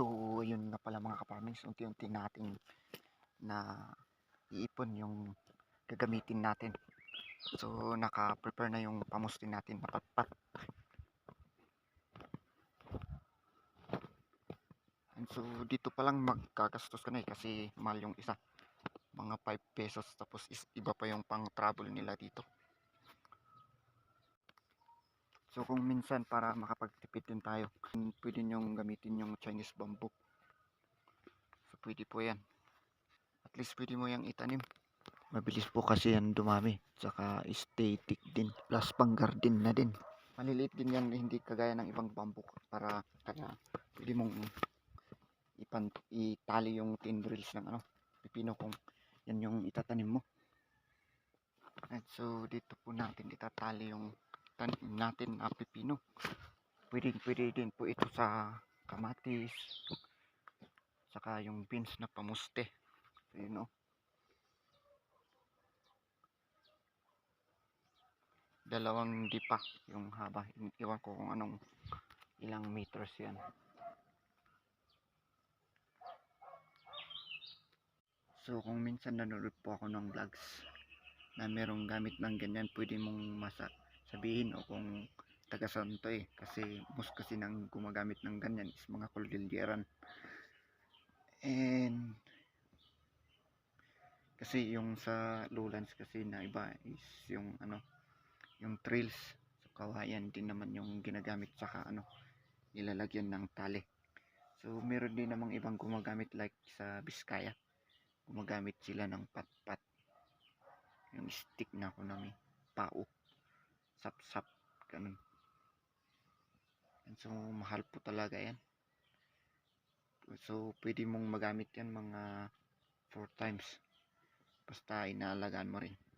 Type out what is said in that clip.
So, yun nga pala mga kaparmings, unti-unti nating na iipon yung gagamitin natin. So, naka-prepare na yung pamustin natin na patpat. And so, dito pa lang magkagastos ka na eh, kasi mahal yung isa. Mga 5 pesos, tapos is, iba pa yung pang travel nila dito. So, kung minsan para makapagtipid din tayo, pwede nyong gamitin yung Chinese bamboo. So, pwede po yan. At least pwede mo yung itanim. Mabilis po kasi yan dumami. Tsaka aesthetic din. Plus pang garden na din. Maliliit din yan, hindi kagaya ng ibang bamboo. Para kaya pwede mong ipan, itali yung tin reels ng ano, pipino kung yan yung itatanim mo. At so dito po natin itatali yung tanim natin na pipino. Pwede, pwede din po ito sa kamatis. Saka yung beans na pamuste. So, yun o. Dalawang di pa yung haba. Iwan ko kung anong ilang meters yan. So kung minsan nanonood po ako ng vlogs na merong gamit ng ganyan, pwede mong masa sabihin o kung taga saan eh. Kasi most kasi nang gumagamit ng ganyan is mga kuldilyeran. And kasi yung sa lowlands kasi na iba is yung ano yung trails so kawayan din naman yung ginagamit saka ano nilalagyan ng tali so meron din namang ibang gumagamit like sa Biskaya gumagamit sila ng pat-pat yung stick na kunami pao sap-sap ganun. And so mahal po talaga yan. So pwede mong magamit yan mga 4 times. Basta inaalagaan mo rin